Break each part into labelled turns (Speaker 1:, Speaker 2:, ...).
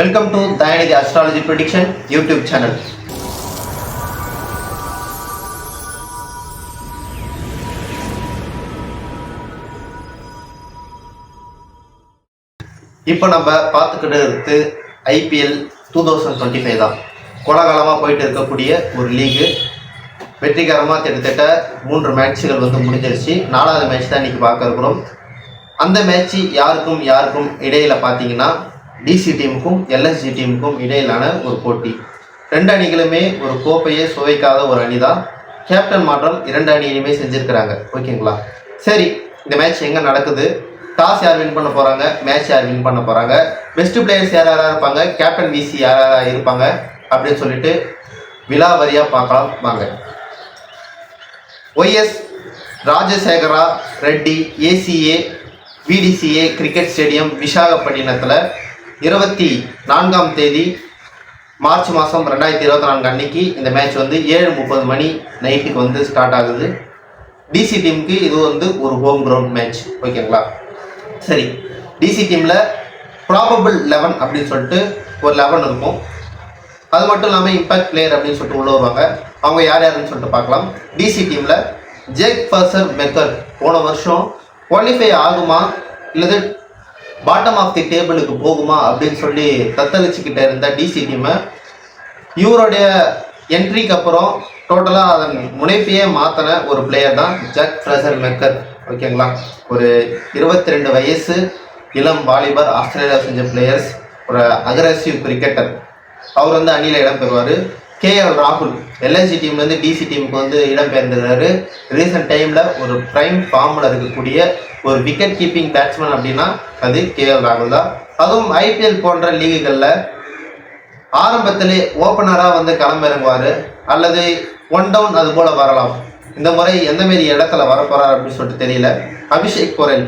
Speaker 1: Welcome to Dayanidhi astrology prediction YouTube channel இப்போ நம்ம பார்த்துக்கிட்டு இருக்கு IPL two thousand twenty five தான். கோலாகலமாக போயிட்டு இருக்கக்கூடிய ஒரு லீகு வெற்றிகரமாக கிட்டத்தட்ட மூன்று மேட்சுகள் வந்து முடிஞ்சிருச்சு. நாலாவது மேட்ச் தான் இன்றைக்கி பார்க்க இருக்கிறோம். அந்த மேட்ச் யாருக்கும் யாருக்கும் இடையில பார்த்தீங்கன்னா டிசி டீமுக்கும் எல்எஸ்ஜி டீமுக்கும் இடையிலான ஒரு போட்டி. ரெண்டு அணிகளுமே ஒரு கோப்பையை சுவைக்காத ஒரு அணி தான் கேப்டன் மாற்றம் இரண்டு அணியிலுமே செஞ்சுருக்கிறாங்க. ஓகேங்களா? சரி இந்த மேட்ச் எங்கே நடக்குது? டாஸ் யார் வின் பண்ண போகிறாங்க மேட்ச் யார் வின் பண்ண போகிறாங்க பெஸ்ட் பிளேயர்ஸ் யார் யாராக இருப்பாங்க? கேப்டன் விசி யார் யாராக இருப்பாங்க? அப்படின்னு சொல்லிட்டு விலாவரியாக பார்க்கலாம். வாங்க. YS Rajasekhara Reddy ACA VDCA cricket stadium விசாகப்பட்டினத்தில் இருபத்தி நான்காம் தேதி மார்ச் மாதம் ரெண்டாயிரத்தி இருபத்தி நான்கு அன்னைக்கு இந்த மேட்ச் வந்து ஏழு முப்பது மணி நைட்டுக்கு வந்து ஸ்டார்ட் ஆகுது. டிசி டீமுக்கு இது வந்து ஒரு ஹோம் கிரவுண்ட் மேட்ச் ஓகேங்களா சரி. டிசி டீமில் ப்ராபபிள் லெவன் அப்படின்னு சொல்லிட்டு ஒரு லெவன் இருக்கும். அது மட்டும் இல்லாமல் இம்பாக்ட் பிளேயர் அப்படின்னு சொல்லிட்டு உள்ள வருவாங்க. அவங்க யார் யாருன்னு சொல்லிட்டு பார்க்கலாம். டிசி டீமில் ஜேக் ஃபர்சர் மெக்கர் போன வருஷம் குவாலிஃபை ஆகுமா? இல்லது பாட்டம் ஆஃப் தி டேபிளுக்கு போகுமா அப்படின்னு சொல்லி தத்தளிச்சுக்கிட்ட இருந்த டிசி டீமை இவருடைய என்ட்ரிக்கு அப்புறம் டோட்டலாக அதன் முனைப்பையே மாற்றின ஒரு பிளேயர் தான் ஜாக் ஃப்ரெசர் மெக்கர் ஓகேங்களா ஒரு இருபத்தி ரெண்டு வயசு இளம் வாலிபர் ஆஸ்திரேலியா செஞ்ச பிளேயர்ஸ் ஒரு அக்ரஸிவ் கிரிக்கெட்டர் அவர் வந்து அணியில் இடம் பெறுவார். கேஎல் ராகுல் எல்ஐசி டீம்லேருந்து டிசி டீமுக்கு வந்து இடம் பெயர்ந்துருக்காரு ரீசெண்ட் டைமில் ஒரு ப்ரைம் ஃபார்மில் இருக்கக்கூடிய ஒரு விக்கெட் கீப்பிங் பேட்ஸ்மேன் அப்படின்னா அது கேஎல் ராகுல் தான். அதுவும் ஐபிஎல் போன்ற லீகுகளில் ஆரம்பத்திலே ஓப்பனராக வந்து களமிறங்குவார். அல்லது ஒன் டவுன் அது போல் வரலாம். இந்த முறை எந்த மாரி இடத்துல வரப்போகிறார் அப்படின்னு சொல்லிட்டு தெரியல. அபிஷேக் கோரல்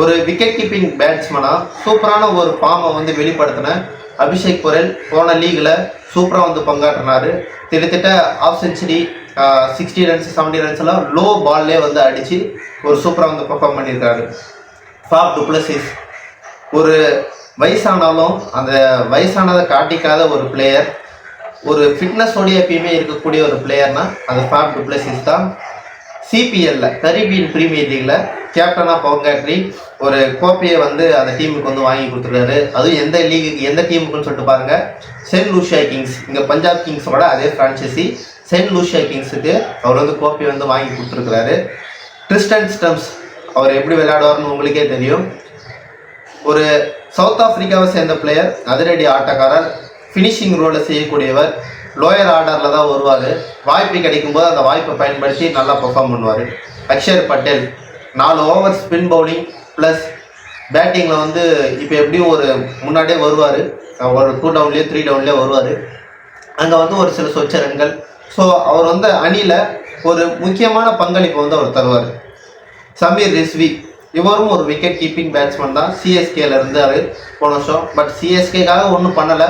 Speaker 1: ஒரு விக்கெட் கீப்பிங் பேட்ஸ்மனாக சூப்பரான ஒரு ஃபார்மை வந்து வெளிப்படுத்தின அபிஷேக் கோரல் போன லீகில் சூப்பராக வந்து பங்காற்றினார். கிட்டத்தட்ட half century sixty runs seventy runs எல்லாம் லோ பால்லே வந்து அடித்து ஒரு சூப்பராக வந்து பெர்ஃபார்ம் பண்ணியிருக்காரு. ஃபாப் டுப்ளசிஸ் ஒரு வயசானாலும் அந்த வயசானதை காட்டிக்காத ஒரு பிளேயர் ஒரு ஃபிட்னஸோடய எப்பயுமே இருக்கக்கூடிய ஒரு பிளேயர்னா அது ஃபாப் டுப்ளசிஸ் தான். சிபிஎல்ல கரீபியன் பிரீமியர் லீக்ல கேப்டனாக பங்காற்றி ஒரு கோப்பையை வந்து அந்த டீமுக்கு வந்து வாங்கி கொடுத்துருக்காரு. அதுவும் எந்த லீகுக்கு எந்த டீமுக்குன்னு சொல்லிட்டு பாருங்க. சென்ட் லூஷியா கிங்ஸ் இங்கே பஞ்சாப் கிங்ஸோட அதே ஃப்ரான்ச்சைசி சென்ட் லூஷியா கிங்ஸுக்கு அவர் வந்து கோப்பையை வந்து வாங்கி கொடுத்துருக்குறாரு. கிறிஸ்டன் ஸ்டம்ஸ் அவர் எப்படி விளையாடுவார்னு உங்களுக்கே தெரியும். ஒரு சவுத் ஆப்பிரிக்காவை சேர்ந்த பிளேயர் அதிரடி ஆட்டக்காரர் ஃபினிஷிங் ரோலை செய்யக்கூடியவர் லோயர் ஆர்டரில் தான் வருவார். வாய்ப்பு கிடைக்கும்போது அந்த வாய்ப்பை பயன்படுத்தி நல்லா பெர்ஃபார்ம் பண்ணுவார். அக்ஷர் பட்டேல் நாலு ஓவர் ஸ்பின் பவுலிங் ப்ளஸ் பேட்டிங்கில் வந்து இப்போ எப்படியும் ஒரு முன்னாடியே வருவார். ஒரு டூ டவுன்லேயே த்ரீ டவுன்லேயே வருவார். அங்கே வந்து ஒரு சில சொச்ச ரன்கள் ஸோ அவர் வந்து அணியில் ஒரு முக்கியமான பங்களிப்பை வந்து அவர் தருவார். சமீர் ரிஸ்வி இவரும் ஒரு விக்கெட் கீப்பிங் பேட்ஸ்மேன் தான். சிஎஸ்கேல இருந்தார் போன வருஷம். பட் சிஎஸ்கேக்காக ஒன்றும் பண்ணலை.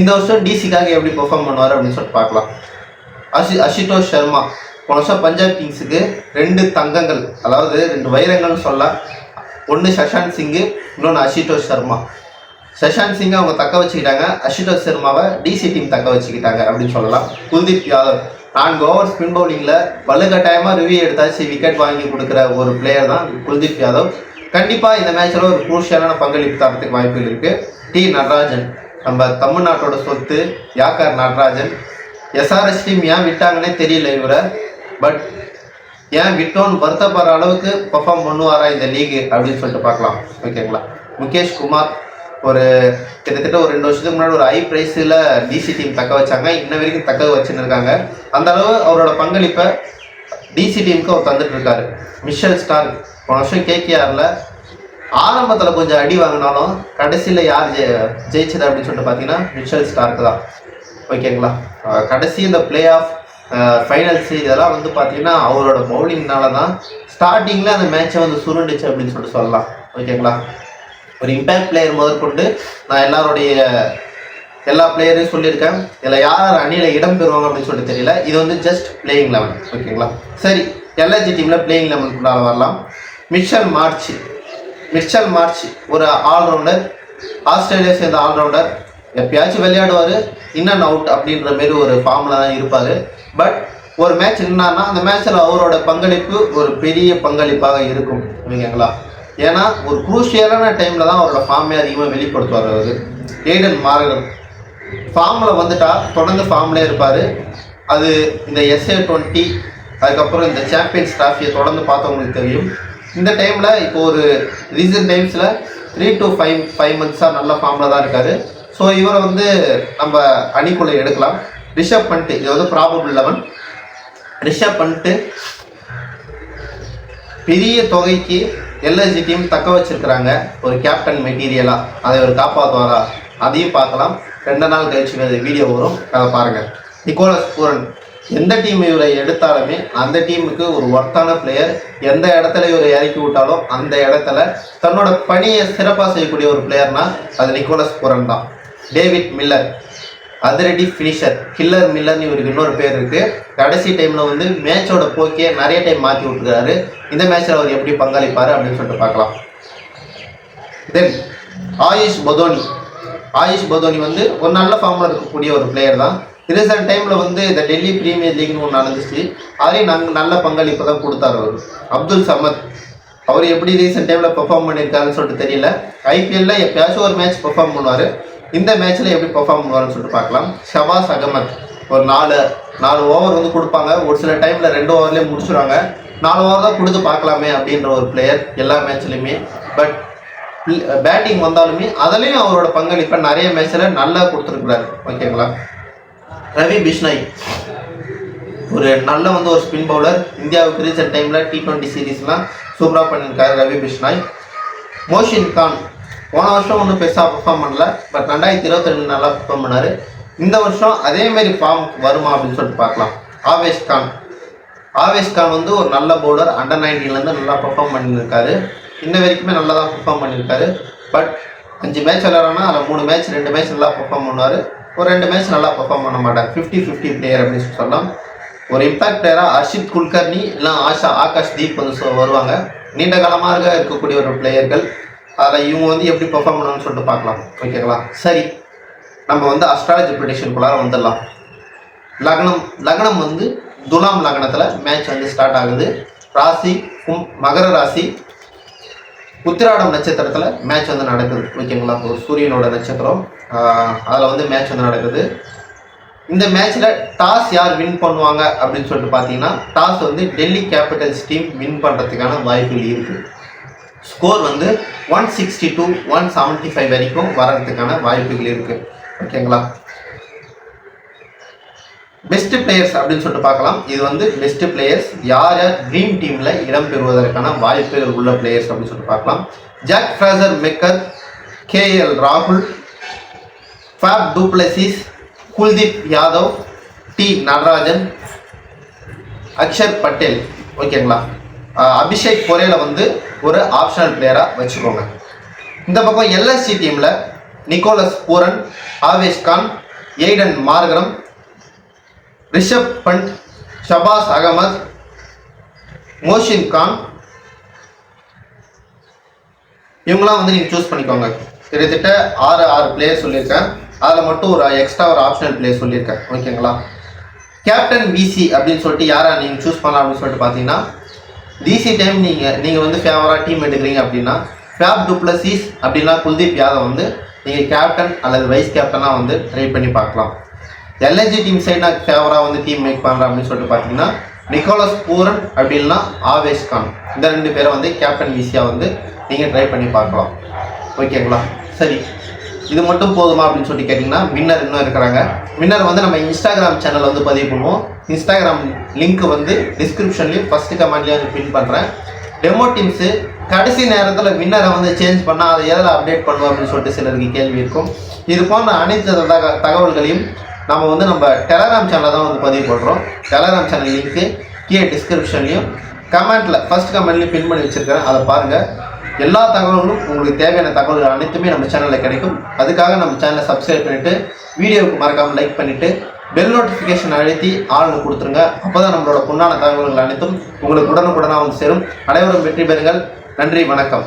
Speaker 1: இந்த வருஷம் டிசிக்காக எப்படி பெர்ஃபார்ம் பண்ணுவார் அப்படின்னு சொல்லிட்டு பார்க்கலாம். அஷி அஷிதோஷ் சர்மா போன வருஷம் பஞ்சாப் கிங்ஸுக்கு ரெண்டு தங்கங்கள் அதாவது ரெண்டு வைரங்கள்னு சொல்லலாம். ஒன்று சஷாந்த் சிங்கு இன்னொன்று அஷிடோஷ் சர்மா. சஷாந்த் சிங்கை அவங்க தக்க வச்சுக்கிட்டாங்க. அஷிடோஷ் சர்மாவை டிசி டீம் தக்க வச்சுக்கிட்டாங்க அப்படின்னு சொல்லலாம். குல்தீப் யாதவ் நான்கு ஓவர் ஸ்பின் பவுலிங்கில் வலுக்கட்டாயமாக ரிவ்யூ எடுத்தாச்சு. விக்கெட் வாங்கி கொடுக்குற ஒரு பிளேயர் தான் குல்தீப் யாதவ். கண்டிப்பாக இந்த மேட்ச்சில் ஒரு குரூஷியலான பங்களிப்பு தரத்துக்கு வாய்ப்புகள் இருக்குது டி நடராஜன் நம்ம தமிழ்நாட்டோட சொத்து யாக்கார் நடராஜன். எஸ்ஆர்எஸ் டீம் ஏன் விட்டாங்கன்னே தெரியல இவரை. பட் ஏன் விட்டோன்னு வருத்தப்படுற அளவுக்கு பெர்ஃபார்ம் பண்ணுவாரா இந்த லீகு அப்படின்னு சொல்லிட்டு பார்க்கலாம். ஓகேங்களா முகேஷ் குமார் ஒரு கிட்டத்தட்ட ஒரு ரெண்டு வருஷத்துக்கு முன்னாடி ஒரு ஹை ப்ரைஸில் டிசி டீம் தக்க வச்சாங்க. இன்ன வரைக்கும் தக்க வச்சுன்னு இருக்காங்க. அந்த அளவு அவரோட பங்களிப்பை டிசி டீமுக்கு அவர் தந்துட்டு இருக்காரு. மிஷல் ஸ்டார் போன வருஷம் கேகேஆரில் ஆரம்பத்தில் கொஞ்சம் அடி வாங்கினாலும் கடைசியில் யார் ஜெ ஜெயிச்சது அப்படின்னு சொல்லிட்டு பார்த்தீங்கன்னா மிஷல் ஸ்டார்க்கு தான். ஓகேங்களா கடைசி இந்த பிளே ஆஃப் ஃபைனல்ஸ் இதெல்லாம் வந்து பார்த்தீங்கன்னா அவரோட பவுலிங்னால தான் ஸ்டார்டிங்கில் அந்த மேட்சை வந்து சுருண்டுச்சு அப்படின்னு சொல்லிட்டு சொல்லலாம். ஓகேங்களா ஒரு இம்பேக்ட் பிளேயர் முதற்கொண்டு நான் எல்லாருடைய எல்லா பிளேயரையும் சொல்லியிருக்கேன். இதில் யார் யார் அணியில் இடம் பெறுவாங்க அப்படின்னு சொல்லிட்டு தெரியல. இது வந்து ஜஸ்ட் பிளேயிங் லெவன் ஓகேங்களா சரி எல்ஐஜி டீமில் பிளேயிங் லெவனுக்குள்ளார வரலாம். மிச்சல் மார்ச் மிச்சல் மார்ச் ஒரு ஆல்ரவுண்டர் ஆஸ்திரேலியா சேர்ந்த ஆல்ரவுண்டர் எப்பயாச்சும் விளையாடுவார். இன் அண்ட் அவுட் அப்படின்ற மாரி ஒரு ஃபார்மில் தான் இருப்பார். பட் ஒரு மேட்ச் நின்னான்னா அந்த மேட்ச்சில் அவரோட பங்களிப்பு ஒரு பெரிய பங்களிப்பாக இருக்கும் இல்லைங்களா ஏன்னா ஒரு குரூஷியலான டைமில் தான் அவரோட ஃபார்மே அதிகமாக வெளிப்படுத்துவார் அவர். ஏடன் மார்கன் ஃபார்மில் வந்துட்டா தொடர்ந்து ஃபார்ம்லேயே இருப்பார். அது இந்த எஸ்ஏ டுவெண்ட்டி அதுக்கப்புறம் இந்த சாம்பியன்ஸ் ட்ராஃபியை தொடர்ந்து பார்த்தவங்களுக்கு தெரியும். இந்த டைமில் இப்போ ஒரு ரீசன்ட் டைம்ஸில் த்ரீ டு ஃபைவ் ஃபைவ் மந்த்ஸாக நல்ல ஃபார்மில் தான் இருக்கார். ஸோ இவரை வந்து நம்ம அணிக்குள்ளே எடுக்கலாம். ரிஷப் பண்ணிட்டு இது வந்து ப்ராபபிள் லெவன் ரிஷப் பண்ணிட்டு பெரிய தொகைக்கு எல்எஸ்ஜி டீம் தக்க வச்சிருக்கிறாங்க. ஒரு கேப்டன் மெட்டீரியலாக அதை அவர் காப்பாற்றுவாரா அதையும் பார்க்கலாம். ரெண்டு நாள் கழிச்சு வீடியோ வரும். அதை பாருங்கள் நிக்கோலஸ் பூரன் எந்த டீம் இவரை எடுத்தாலுமே அந்த டீமுக்கு ஒரு ஒர்த்தான பிளேயர் எந்த இடத்துல இவரை இறக்கி விட்டாலும் அந்த இடத்துல தன்னோட பணியை சிறப்பாக செய்யக்கூடிய ஒரு பிளேயர்னா அது நிக்கோலஸ் பூரன் தான். David Miller. அதிரடி ஃபினிஷர் கில்லர் மில்லர்னு இவருக்கு இன்னொரு பேர் இருக்குது கடைசி டைமில் வந்து மேட்சோட போக்கியை நிறைய டைம் மாற்றி விட்டுருக்காரு. இந்த மேட்ச்சில் அவர் எப்படி பங்களிப்பார் அப்படின்னு சொல்லிட்டு பார்க்கலாம். தென் ஆயுஷ் பதோனி. ஆயுஷ் பதோனி வந்து ஒரு நல்ல ஃபார்மில் இருக்கக்கூடிய ஒரு பிளேயர் தான். ரீசெண்ட் டைமில் வந்து இந்த டெல்லி ப்ரீமியர் லீக்னு ஒன்று நடந்துச்சு. அதுலேயும் நாங்கள் நல்ல பங்களிப்பு தான் கொடுத்தார் அவர். அப்துல் சமத். அவர் எப்படி ரீசெண்ட் டைமில் பெர்ஃபார்ம் பண்ணியிருக்காருன்னு சொல்லிட்டு தெரியல. ஐபிஎல்ல எப்பயாச்சும் ஒரு மேட்ச் பெர்ஃபார்ம் பண்ணுவார். இந்த மேட்ச்சில் எப்படி பெர்ஃபார்ம் பண்ணுவாருன்னு சொல்லிட்டு பார்க்கலாம். ஷபாஸ் அகமத். ஒரு நாலு நாலு ஓவர் வந்து கொடுப்பாங்க. ஒரு சில டைமில் ரெண்டு ஓவர்லேயே முடிச்சிடுவாங்க நாலு ஓவர் தான் கொடுத்து பார்க்கலாமே அப்படின்ற ஒரு பிளேயர் எல்லா மேட்ச்லையுமே பட் பேட்டிங் வந்தாலுமே அதுலேயும் அவரோட பங்களிப்பை நிறைய மேட்ச்சில் நல்லா கொடுத்துருக்குறாரு. ஓகேங்களா ரவி பிஷ்ணாய். ஒரு நல்ல வந்து ஒரு ஸ்பின் பவுலர் இந்தியாவுக்கு ரீசெண்ட் டைமில் டி ட்வெண்ட்டி சீரீஸ்லாம் சூப்பராக பண்ணியிருக்காரு ரவி பிஷ்ணாய். மோஷின் கான். போன வருஷம் ஒன்றும் பெருசாக பெர்ஃபார்ம் பண்ணல. பட் ரெண்டாயிரத்தி இருபத்தி ரெண்டு நல்லா பெர்ஃபார்ம் பண்ணார். இந்த வருஷம் அதேமாரி ஃபார்ம் வருமா அப்படின்னு சொல்லிட்டு பார்க்கலாம். ஆவேஷ் கான். ஆவேஷ் கான் வந்து ஒரு நல்ல பவுலர் அண்டர் நைன்டீன்லேருந்து நல்லா பெர்ஃபார்ம் பண்ணியிருக்காரு இன்ன வரைக்குமே நல்லா தான் பெர்ஃபார்ம் பண்ணியிருக்காரு பட் அஞ்சு மேட்ச் விளையாடுறோன்னா அதில் மூணு மேட்ச் ரெண்டு மேட்ச் நல்லா பெர்ஃபார்ம் பண்ணுவார். ஒரு ரெண்டு மேட்ச் நல்லா பெர்ஃபார்ம் பண்ண மாட்டார். ஃபிஃப்டி ஃபிஃப்டி பிளேயர் அப்படின்னு சொல்லலாம். ஒரு இம்பாக்ட் பிளேயராக அர்ஷித் குல்கர்னி இல்லை ஆஷா ஆகாஷ் தீப் வந்து வருவாங்க. நீண்ட காலமாக இருக்கக்கூடிய ஒரு பிளேயர்கள் அதில் இவங்க வந்து எப்படி பெர்ஃபார்ம் பண்ணணும்னு சொல்லிட்டு பார்க்கலாம். ஓகேங்களா சரி. நம்ம வந்து அஸ்ட்ராலஜி ப்ரிடிஷனுக்குள்ளார வந்துடலாம். லக்னம் லக்னம் வந்து துலாம் லக்னத்தில் மேட்ச் வந்து ஸ்டார்ட் ஆகுது. ராசி கும்- மகர ராசி உத்திராடம் நட்சத்திரத்தில் மேட்ச் வந்து நடக்குது. ஓகேங்களா ஒரு சூரியனோட நட்சத்திரம். அதில் வந்து மேட்ச் வந்து நடக்குது. இந்த மேட்ச்சில் டாஸ் யார் வின் பண்ணுவாங்க அப்படின்னு சொல்லிட்டு பார்த்தீங்கன்னா டாஸ் வந்து டெல்லி கேபிட்டல்ஸ் டீம் வின் பண்ணுறதுக்கான வாய்ப்புகள் இருக்குது ஸ்கோர் வந்து one sixty two one seventy five வரைக்கும் வர்றதுக்கான வாய்ப்புகள் இருக்குது ஓகேங்களா பெஸ்ட் பிளேயர்ஸ் அப்படின்னு சொல்லிட்டு பார்க்கலாம். இது வந்து பெஸ்ட் பிளேயர்ஸ் யார் யார் ட்ரீம் டீமில் இடம் பெறுவதற்கான வாய்ப்புகள் உள்ள பிளேயர்ஸ் அப்படின்னு சொல்லிட்டு பார்க்கலாம். ஜாக் ஃப்ராசர் மெக்கர் கேஎல் ராகுல் Faf du Plessis Kuldeep Yadav T Natarajan Akshar Patel ஓகேங்களா அபிஷேக் பொரேல வந்து ஒரு ஆப்ஷனல் பிளேயராக வச்சுக்கோங்க. இந்த பக்கம் எல்எஸ்சி டீமில் Nicholas Pooran Avesh Khan Aiden Markram Rishabh Pant Shahbaz Ahmed Mohsin Khan. இவங்களாம் வந்து நீங்கள் சூஸ் பண்ணிக்கோங்க. கிட்டத்தட்ட ஆறு ஆறு பிளேயர் சொல்லியிருக்கேன். அதில் மட்டும் ஒரு எக்ஸ்ட்ரா ஒரு ஆப்ஷனல் பிளேயர் சொல்லியிருக்கேன். ஓகேங்களா கேப்டன் விசி அப்படின்னு சொல்லிட்டு யாரை நீங்கள் சூஸ் பண்ணலாம் அப்படின்னு சொல்லிட்டு பார்த்தீங்கன்னா டிசி டைம் நீங்கள் நீங்கள் வந்து ஃபேவராக டீம் எடுக்கிறீங்க அப்படின்னா ஃபேப் டுப்ளசிஸ் அப்படின்னா குல்தீப் யாதவ் வந்து நீங்கள் கேப்டன் அல்லது வைஸ் கேப்டனாக வந்து ட்ரை பண்ணி பார்க்கலாம். எல்ஐஜி டீம் சைடு நான் ஃபேவராக வந்து டீம் மேக் பண்ணுறேன் அப்படின்னு சொல்லிட்டு பார்த்தீங்கன்னா நிக்கோலஸ் பூரன் அப்படின்னா ஆவேஷ் கான். இந்த ரெண்டு பேரை வந்து கேப்டன் ஈஸியாக வந்து நீங்கள் ட்ரை பண்ணி பார்க்கலாம். ஓகேங்களா சரி. இது மட்டும் போதுமா அப்படின்னு சொல்லி கேட்டிங்கன்னா வின்னர் இன்னும் இருக்கிறாங்க. வின்னர் வந்து நம்ம இன்ஸ்டாகிராம் சேனல் வந்து பதிவு பண்ணுவோம். இன்ஸ்டாகிராம் லிங்க் வந்து டிஸ்கிரிப்ஷன்லேயும் ஃபஸ்ட்டு கமெண்ட்லேயும் வந்து பின் பண்ணுறேன் டெமோ டீம்ஸு கடைசி நேரத்தில் வின்னரை வந்து சேஞ்ச் பண்ணால் அதை எதில் அப்டேட் பண்ணுவோம் அப்படின்னு சொல்லிட்டு சிலருக்கு கேள்வி இருக்கும். இது போன்ற அனைத்து தக தகவல்களையும் நம்ம வந்து நம்ம டெலகிராம் சேனலில் தான் வந்து பதிவு பண்ணுறோம் டெலகிராம் சேனல் லிங்க்கு கீழே டிஸ்கிரிப்ஷன்லையும் கமெண்ட்டில் ஃபர்ஸ்ட் கமெண்ட்லையும் பின் பண்ணி வச்சுருக்கிறேன். அதை பாருங்கள் எல்லா தகவல்களும் உங்களுக்கு தேவையான தகவல்கள் அனைத்துமே நம்ம சேனலில் கிடைக்கும். அதுக்காக நம்ம சேனலை சப்ஸ்கிரைப் பண்ணிவிட்டு வீடியோவுக்கு மறக்காமல் லைக் பண்ணிவிட்டு பெல் நோட்டிஃபிகேஷன் அழுத்தி ஆள்னு கொடுத்துருங்க. அப்போ தான் நம்மளோட பொண்ணான தகவல்கள் அனைத்தும் உங்களுக்கு உடனுக்குடனாக வந்து சேரும். அனைவரும் வெற்றி பெறுங்கள். நன்றி வணக்கம்.